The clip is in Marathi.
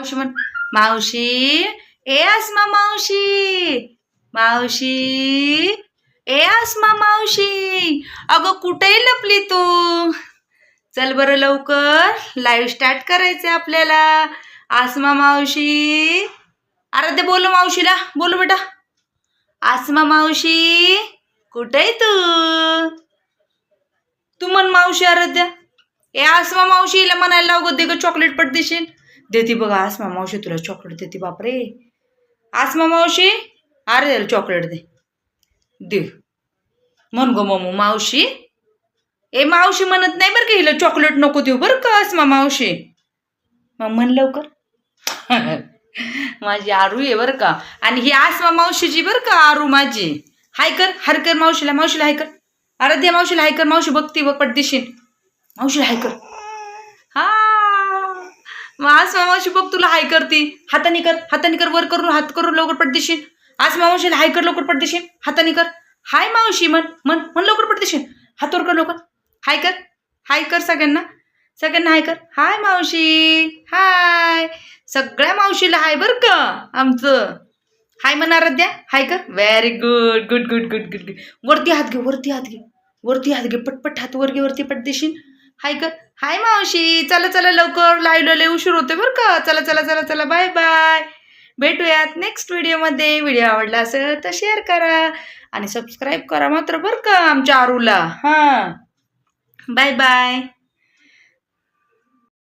मावशी म्हण मावशी ए आसमा मावशी मावशी ए आसमा मावशी अगं कुठेही लपली तू? चल बरं लवकर लाईव्ह स्टार्ट करायचं आपल्याला. आसमा मावशी अरे बोल मावशीला बोल बेटा. आसमा मावशी कुठे तू? तू म्हण मावशी आराध्या. ए आसमा मावशीला म्हणायला लाव दे ग चॉकलेट पट देशील. देते बघा आसमा मावशी तुला चॉकलेट देते बापरे. आसमा मावशी अरे चॉकलेट दे. दे. म्हण गो ममू मावशी. ए मावशी म्हणत नाही बरं का हिला चॉकलेट नको देऊ बरं का आसमा मावशी. मग म्हण लवकर. माझी आरू आहे बरं का. आणि ही आसमा मावशीची बरं का आरू माझी. हाय कर हर कर मावशीला मावशीला हाय कर. आराध्या मावशीला हाय कर मावशी बघती बघ पटदिशील मावशीला हाय कर. आज मामाशी मावशी बघ तुला हाय करती. हाताने कर हाताने कर वर करून हात करून लवकर पटदिशील आज मावशीला हाय कर लवकर पटदिशील हाताने कर. हाय मावशी म्हण म्हण म्हण लवकर पटदिशील हातवर कर लवकर. हाय कर. हाय कर सगळ्यांना. सगळ्यांना हाय कर. हाय मावशी. हाय. सगळ्या मावशीला हाय बरं का आमचं. हाय म्हणा द्या हाय कर. Very good good good good good good वरती हात घे वरती हात घे. वरती हात घे. पटपट हात वर घे वरती पट देशील. हाय कर हाय मावशी. चला चला लवकर लाईव्हला लय उशीर होते बरं का. चला चला चला चला. बाय बाय भेटूयात नेक्स्ट व्हिडिओमध्ये व्हिडिओ आवडला असेल तर शेअर करा आणि सबस्क्राईब करा मात्र बरं का आमच्या आरूला. हां. Bye bye